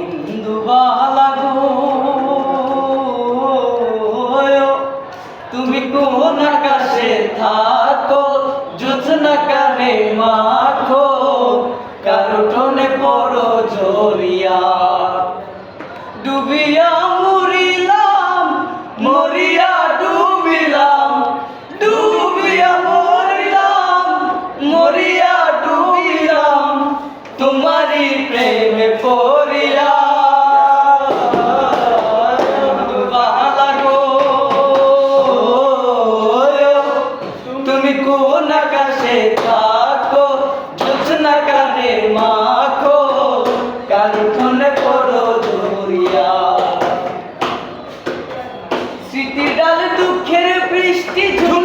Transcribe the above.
ইন্দুবালা গো তুমি কোন আকাশে থাকো জোৎস্না কানে মাখো, কারও টনে পড়ো জরিয়া। ডুবিয়া মরিলাম, মরিয়া ডুবিলাম, ডুবিয়া মরিলাম, মরিয়া প্রেমে পড়িয়া। তুমি কোন আকাশে থাকো জোৎস্না কানে মাখো কারুঠনে পড়ো ধরিয়া। স্মৃতি ডাল দুঃখের বৃষ্টি ঝুমঝুমাইয়া